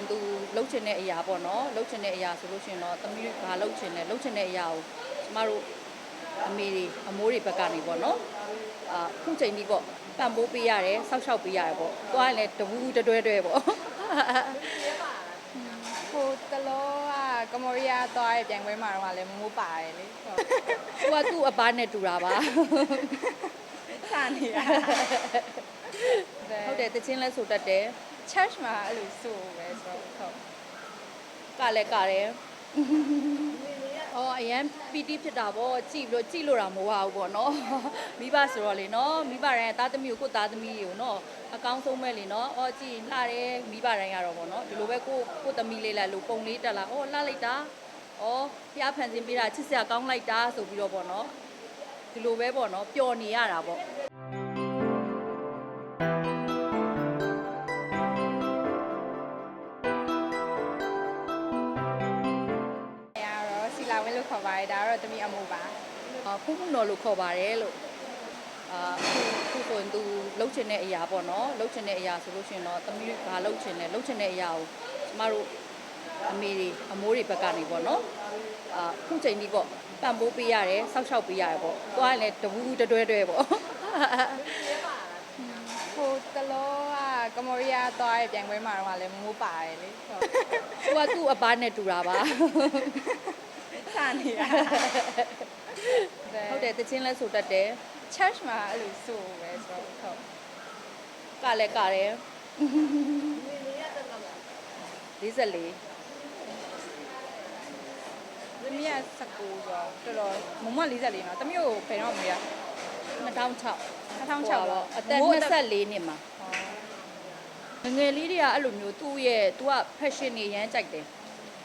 ရင်သူလှုပ်ချင်တဲ့အရာပေါ့နော်လှုပ်ချင်တဲ့အရာဆိုလို့ရှိရင်တော့သမီးဘာလှုပ်ချင်လဲလှုပ်ချင်တဲ့အရာကိုကျမတို့အမေတွေအမိုးတွေဘက်ကနေပေါ့နော်အာခုချိန်ကြီးပေါ့ပံ့ပိုးပေးရတယ်ဆောက်ရှောက်ပေးရတယ်ပေါ့သွားရင်လည်းတဝူးတတွဲတွဲပေါ့ဟိုတလောကကမောရီးယားသွားတဲ့ပြိုင်ပွဲမှာတော့လည်းမမိုးပါတယ်လေဟုတ်သူကသူ့အပားနဲ့တူတာပါစနေတာဟုတ်တယ်တချင်းလဲဆိုတတ်တယ် church မှာအဲ့လိုဆိုပဲဆိုတော့ဟုတ်ကလည်းကတယ်အော်အရန်ပီတိဖြစ်တာပေါ့ကြည့်ပြီးတော့ကြည့်လို့တာမဟုတ်ပါဘူးပေါ့နော်မိဘဆိုတော့လေနော်မိဘတိုင်းသားသမီးကိုကိုသားသမီးကိုနော်အကောင်းဆုံးပဲလေနော်အော်ကြည့်လှတယ်မိဘတိုင်းကတော့ပေါ့နော်ဒီလိုပဲကိုကိုသမီးလေးလာလို့ပုံလေးတက်လာအော်လှလိုက်တာအော်ဖျားဖန်ဆင်းပေးတာချစ်စရာကောင်းလိုက်တာဆိုပြီးတော့ပေါ့နော်ဒီလိုပဲပေါ့နော်ပျော်နေရတာပေါ့ လာဝင်းလို့ခေါ်ပါတယ်ဒါကတော့တမီအမိုးပါအာဖုံဖုံတော်လို့ခေါ်ပါတယ်လို့အာခုခုဆိုရင်သူလှုပ်ချင်တဲ့အရာပေါ့နော်လှုပ်ချင်တဲ့အရာဆိုလို့ရှိရင်တော့သမီးဘာလှုပ်ချင်လဲလှုပ်ချင်တဲ့အရာကိုကျမတို့အမေတွေအမိုးတွေဘက်ကနေပေါ့နော်အာခုချိန်ကြီးပေါ့ပံ့ပိုးပေးရတယ်ဆောက်ရှောက်ပေးရတယ်ပေါ့သွားရင်လည်းတဝူးတတွဲတွဲပေါ့ဟိုတလောကကမောရီးယားသွားတဲ့ပြိုင်ပွဲမှာတော့လည်းမမိုးပါတယ်လေဟုတ်သူကသူ့အပားနဲ့တူတာပါစ နေတာဟုတ်တယ်တချင်းလဲဆိုတတ်တယ် church မှာအဲ့လိုဆိုပဲဆိုတော့ဟုတ်ကလည်းကတယ်44သမီးက19ဆိုတော့တော်တော်မမ44နော်သမီးကိုဘယ်တော့မရ2006 2006ပေါ့အသက်24နှစ်မှာငငယ်လေးတွေကအဲ့လိုမျိုးသူ့ရဲ့ तू က fashion တွေရမ်းကြိုက်တယ်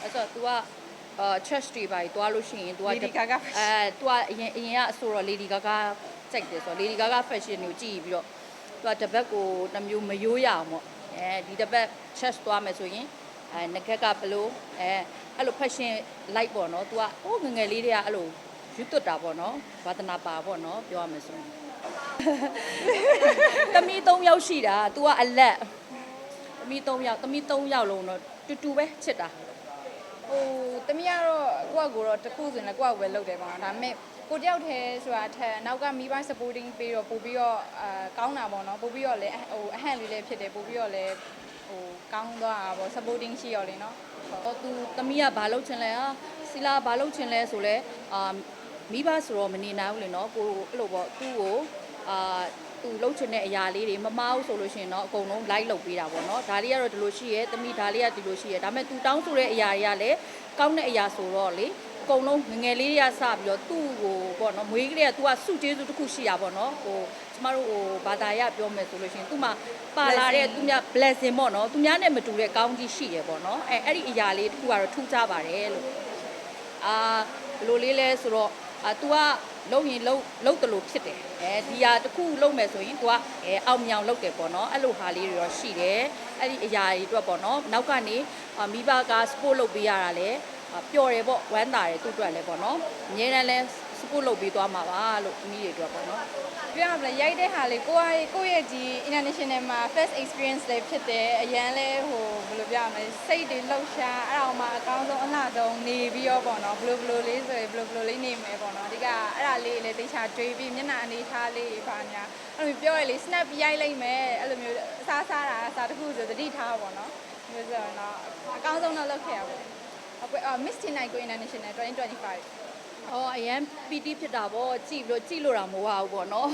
အဲ့ဆိုတော့ तू က အာ church တွေပါတွားလို့ရှိရင် तू က Lady Gaga အဲ तू ကအရင်အရင်ကအဆိုတော့ Lady Gaga ကြိုက်တယ်ဆိုတော့ Lady Gaga fashion ကိုကြည့်ပြီးတော့ तू ကတစ်ဘက်ကိုနှမျိုးမယိုးရအောင်ပေါ့အဲဒီတစ်ဘက် church တွားမယ်ဆိုရင်အဲငကက်ကဘလို့အဲအဲ့လို fashion light ပေါ့နော် तू ကဟိုးငငယ်လေးတွေကအဲ့လိုယူသွတ်တာပေါ့နော်ဝါသနာပါပေါ့နော်ပြောရမယ်ဆိုရင်သမီး၃ယောက်ရှိတာ तू ကအလက် သမီး၃ယောက်သမီး၃ယောက်လုံးတော့တူတူပဲချစ်တာ ဟိုသမီးကတော့ကိုယ့်အကိုတော့တစ်ခုဆိုရင်လည်းကိုယ့်အကိုပဲလုပ်တယ်ပေါ့နော်ဒါပေမဲ့ကိုတယောက်တည်းဆိုတာအထက်နောက်ကမိဘ supporting ပေးတော့ပို့ပြီးတော့အာကောင်းတာပေါ့နော်ပို့ပြီးတော့လည်းဟိုအဟန့်လေးလည်းဖြစ်တယ်ပို့ပြီးတော့လည်းဟိုကောင်းသွားတာပေါ့ supporting ရှိရော်လေနော်ဟုတ်ဟောသူသမီးကဘာလုပ်ချင်လဲอ่ะစီလာဘာလုပ်ချင်လဲဆိုလဲအာမိဘဆိုတော့မနေနိုင်ဘူးလေနော်ကိုအဲ့လိုပေါ့သူ့ကိုအာ သူလှုပ်ချင်တဲ့အရာလေးတွေမမအောင်ဆိုလို့ရှိရင်တော့အကုန်လုံး like လုပ်ပေးတာပေါ့နော်ဒါလေးကတော့ဒီလိုရှိရဲသမီးဒါလေးကဒီလိုရှိရဲဒါပေမဲ့သူတောင်းဆိုတဲ့အရာတွေကလည်းကောင်းတဲ့အရာဆိုတော့လေအကုန်လုံးငငယ်လေးတွေကစပြီးတော့သူ့ကိုပေါ့နော်မွေးကလေးက तू ကစုကျေးဇူးတစ်ခုရှိတာပေါ့နော်ဟိုကျမတို့ဟိုဘာသာရပြောမယ်ဆိုလို့ရှိရင်သူ့မှာပါလာတဲ့သူများ blessing ပေါ့နော်သူများနဲ့မတူတဲ့ကောင်းကြီးရှိတယ်ပေါ့နော်အဲအဲ့ဒီအရာလေးတစ်ခုကတော့ထူးခြားပါတယ်လို့အာဘယ်လိုလေးလဲဆိုတော့အာ तू က လုံရင်လုံလုံတလို့ဖြစ်တယ်အဲဒီဟာတစ်ခုလုံမယ်ဆိုရင် तू ကအဲအောင်မြောင်လုပ်တယ်ပေါ့နော်အဲ့လိုဟာလေးတွေတော့ရှိတယ်အဲ့ဒီအရာတွေအတွက်ပေါ့နော်နောက်ကနေအာမိဘက support လုပ်ပေးရတာလဲအာပျော်တယ်ပေါ့ဝမ်းသာတယ်သူ့အတွက်လဲပေါ့နော်အများတန်းလဲ support လုပ်ပေးသွားမှာပါလို့အမိတွေအတွက်ပေါ့နော်ပြောရမလဲရိုက်တဲ့ဟာလေးကိုယ့်ရဲ့ကိုယ့်ရဲ့ဒီ international မှာ first experience လေးဖြစ်တယ်အရန်လဲဟိုဘယ်လိုပြောရမလဲစိတ်တွေလှုပ်ရှားအဲ့ဒါမှအကောင်းဆုံးအလှဆုံးနေပြီးတော့ပေါ့နော်ဘယ်လိုဘယ်လိုလေးဆိုရင်ဘယ်လိုဘယ်လိုလေးနေမယ်ပေါ့နော်အဓိကအဲ့ဒါလေးလည်းတေချာတွေးပြီးမျက်နှာအနေထားလေးပါညာအဲ့လိုမျိုးပြောရလေ snap ရိုက်လိုက်မယ်အဲ့လိုမျိုးအစားစားတာအစားတစ်ခုဆိုသတိထားပါပေါ့နော်မျိုးဆိုတော့အကောင်းဆုံးတော့လုပ်ခဲ့ရပါဘူးအခုအော် Miss Tonight Go International 2025 အော်အရန်ပီတိဖြစ်တာပေါ့ကြည့်ပြီးတော့ကြည့်လို့တာမဟုတ်ပါဘူးပေါ့နော်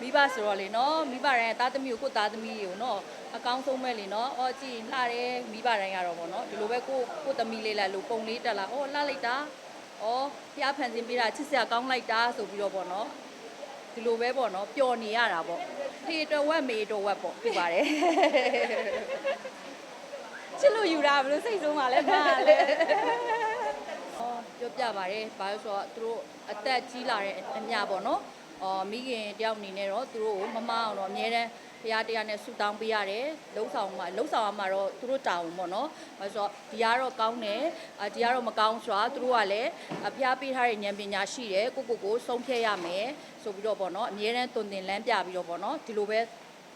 မိဘဆိုတော့လေနော်မိဘတိုင်းသားသမီးကိုကိုသားသမီးကိုနော်အကောင်းဆုံးပဲလေနော်အော်ကြည့်လှတယ်မိဘတိုင်းကတော့ပေါ့နော်ဒီလိုပဲကိုကိုသမီးလေးလာလို့ပုံလေးတက်လာအော်လှလိုက်တာအော်ဖျားဖန်ဆင်းပေးတာချစ်စရာကောင်းလိုက်တာဆိုပြီးတော့ပေါ့နော်ဒီလိုပဲပေါ့နော်ပျော်နေရတာပေါ့ဖေတော်ဝက်မေတော်ဝက်ပေါ့ပြပါတယ်ချစ်လို့ယူတာဘယ်လိုစိတ်ဆိုးမှလဲမလဲအော် ပြောပြပါတယ်ဘာလို့ဆိုတော့သူတို့အသက်ကြီးလာတဲ့အမျှပေါ့နော်အော်မိခင်တယောက်အနေနဲ့တော့သူတို့ကိုမမအောင်တော့အများတန်းဘုရားတရားနဲ့ဆုတောင်းပေးရတယ်လှုပ်ဆောင်မှာလှုပ်ဆောင်ရမှာတော့သူတို့တာဝန်ပေါ့နော်ဘာလို့ဆိုတော့ဒီကတော့ကောင်းတယ်အဒီကတော့မကောင်းဆိုတာသူတို့ကလည်းအဖျားပေးထားတဲ့ဉာဏ်ပညာရှိတယ်ကိုကိုကိုဆုံးဖြတ်ရမယ်ဆိုပြီးတော့ပေါ့နော်အများတန်းတုံတင်လမ်းပြပြီးတော့ပေါ့နော်ဒီလိုပဲ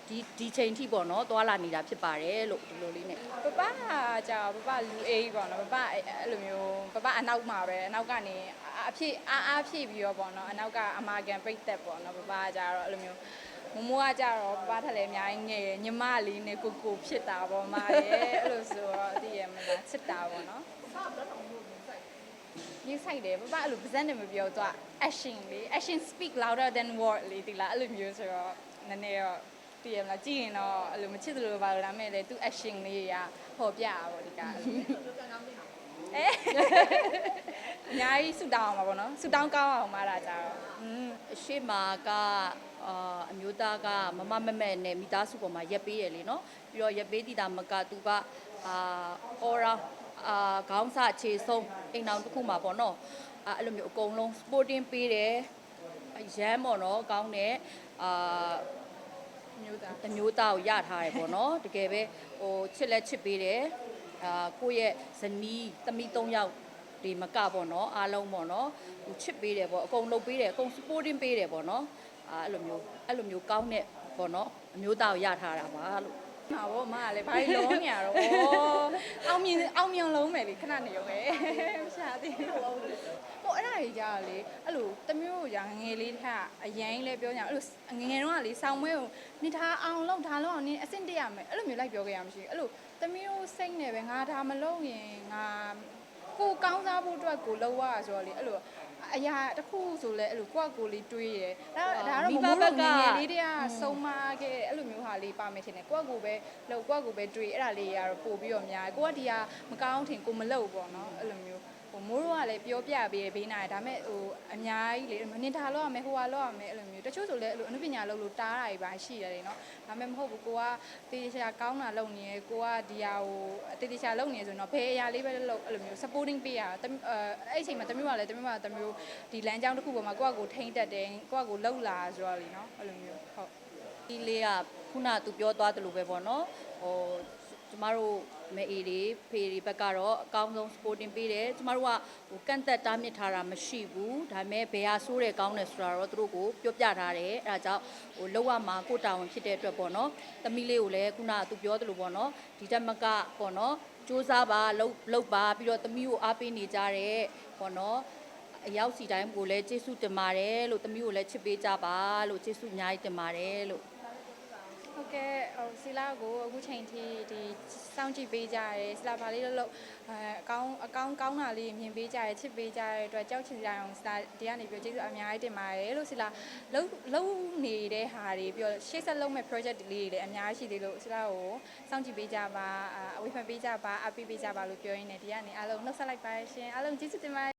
ဒီဒီချိန်ထိပေါ့နော်သွာလာနေတာဖြစ်ပါတယ်လို့ဒီလိုလေးနဲ့ပပကြာပပလူအေးပေါ့နော်ပပအဲ့အဲ့လိုမျိုးပပအနောက်မှာပဲအနောက်ကနေအဖြစ်အားအားဖြည့်ပြီးတော့ပေါ့နော်အနောက်ကအမာကန်ပိတ်သက်ပေါ့နော်ပပကြာတော့အဲ့လိုမျိုးမမိုးကကြတော့ပပထက်လည်းအများကြီးငယ်ရယ်ညီမလေးနဲ့ကိုကိုဖြစ်တာပေါ့မရဲ့အဲ့လိုဆိုတော့အသိရမလားချစ်တာပေါ့နော်ရေးဆိုင်တယ်ပပအဲ့လိုပါဇက်နဲ့မပြောတော့ action လေ action speak louder than word လေဒီလားအဲ့လိုမျိုးဆိုတော့နည်းနည်းတော့ တည်ရမလားကြည့်ရင်တော့အဲ့လိုမချစ်သလိုပါလို့ဒါမဲ့လေသူ action လေးရဟောပြတာပေါ့ဒီကအဲ့လိုမျိုးအဲအများကြီးဆူတောင်းအောင်ပါဗောနော်ဆူတောင်းကောင်းအောင်ပါတာကြတော့อืมအရှိမာကအာအမျိုးသားကမမမမဲနဲ့မိသားစုပေါ်မှာရက်ပေးရလေနော်ပြီးတော့ရက်ပေးတည်တာမကသူကအာအော်ရာအာခေါင်းစအခြေဆုံးအိမ်အောင်တစ်ခုမှာပေါ့နော်အာအဲ့လိုမျိုးအကုန်လုံး sporting ပေးတယ်အရမ်းပေါ့နော်ကောင်းတယ်အာ မျိုးသားတမျိုးသားကိုရထားတယ်ပေါ့နော်တကယ်ပဲဟိုချစ်လက်ချစ်ပေးတယ်အာကိုယ့်ရဲ့ဇနီးသမီး၃ယောက်ဒီမကပေါ့နော်အားလုံးပေါ့နော်ဟိုချစ်ပေးတယ်ပေါ့အကုန်လုပ်ပေးတယ်အကုန် supporting ပေးတယ်ပေါ့နော်အာအဲ့လိုမျိုးအဲ့လိုမျိုးကောင်းတဲ့ပေါ့နော်အမျိုးသားကိုရထားတာပါလို့ မှာဗောမကလည်းဘာလို့လုံးနေရတော့အောင်မြင်အောင်မြင်လုံးမယ်လေခဏနေရောပဲမရှာသေးဘူးဟိုအဲ့ဒါကြီးကြာလေအဲ့လိုတမျိုးကိုကြာငငယ်လေးထက်အရင်လေးပြောညာအဲ့လိုငငယ်တော့ကလေဆောင်းမွဲကိုနေထားအောင်လုံးထားလုံးအောင်နေအဆင့်တက်ရမယ်အဲ့လိုမျိုးလိုက်ပြောခဲ့ရမရှိဘူးအဲ့လိုတမျိုးစိတ်နေပဲငါဒါမလုံးရင်ငါကိုကောင်းစားဖို့အတွက်ကိုလောက်ရဆိုတော့လေအဲ့လို အရာတစ်ခုဆိုလဲအဲ့လိုကိုယ့်ကိုယ်လေးတွေးရယ်ဒါတော့ဒါတော့မမိုးတော့ငငယ်လေးတည်းကဆုံးမခဲ့အဲ့လိုမျိုးဟာလေးပါမယ်ထင်တယ်ကိုယ့်ကိုယ်ပဲလောက်ကိုယ့်ကိုယ်ပဲတွေးအဲ့ဒါလေးရတော့ပို့ပြီးတော့များကိုကဒီဟာမကောင်းထင်ကိုမလောက်ပေါ့နော်အဲ့လိုမျိုး ဟိုမိုးတို့ကလည်းပြောပြပေးဘေးနာတယ်ဒါပေမဲ့ဟိုအများကြီးလေမနေတာလောက်ရမယ်ဟိုဟာလောက်ရမယ်အဲ့လိုမျိုးတချို့ဆိုလည်းအဲ့လိုအနုပညာလောက်လို့တားတာတွေပါရှိတယ်လေနော်ဒါပေမဲ့မဟုတ်ဘူးကိုကတေးချာကောင်းတာလုပ်နေရယ်ကိုကဒီဟာဟိုတေးချာလုပ်နေရဆိုတော့ဘယ်အရာလေးပဲလုပ်အဲ့လိုမျိုး supporting ပေးရတမအဲအဲ့အချိန်မှာတမျိုးကလည်းတမျိုးကတမျိုးဒီလမ်းကြောင်းတစ်ခုပေါ်မှာကိုကကိုထိမ့်တက်တယ်ကိုကကိုလှုပ်လာဆိုတော့လေနော်အဲ့လိုမျိုးဟုတ်ဒီလေးကခုနသူပြောသွားတယ်လို့ပဲပေါ့နော်ဟိုကျမတို့မဲအေတွေဖေတွေဘက်ကတော့အကောင်းဆုံး supporting ပေးတယ်ကျမတို့ကဟိုကန့်သက်တားမြစ်ထားတာမရှိဘူးဒါပေမဲ့ဘယ်ဟာဆိုးတယ်ကောင်းတယ်ဆိုတာတော့သူတို့ကိုပြောပြထားတယ်အဲဒါကြောင့်ဟိုလောက်ရမှာကိုယ့်တာဝန်ဖြစ်တဲ့အတွက်ပေါ့နော်သမီးလေးကိုလည်းခုနကသူပြောတယ်လို့ပေါ့နော်ဒီတက်မကပေါ့နော်စူးစမ်းပါလှုပ်လှုပ်ပါပြီးတော့သမီးကိုအားပေးနေကြတဲ့ပေါ့နော်အရောက်စီတိုင်းကိုလည်းကျေးဇူးတင်ပါတယ်လို့သမီးကိုလည်းချစ်ပေးကြပါလို့ကျေးဇူးအများကြီးတင်ပါတယ်လို့ ဟုတ်ကဲ့ဟိုဆီလာကိုအခုချိန်ထိဒီစောင့်ကြည့်ပေးကြရဲဆီလာပါလေးလို့လို့အဲအကောင်းအကောင်းကောင်းတာလေးမြင်ပေးကြရဲချစ်ပေးကြရဲအတွက်ကြောက်ချင်ကြအောင်ဆီလာဒီကနေပြောကျေးဇူးအများကြီးတင်ပါတယ်လို့ဆီလာလုံးလုံးနေတဲ့ဟာတွေပြောရှေ့ဆက်လုံးမဲ့ project လေးတွေလည်းအများကြီးရှိသေးလို့ဆီလာကိုစောင့်ကြည့်ပေးကြပါအဝေဖန်ပေးကြပါအပိပေးကြပါလို့ပြောရင်းနဲ့ဒီကနေအားလုံးနှုတ်ဆက်လိုက်ပါရှင်အားလုံးကျေးဇူးတင်ပါတယ်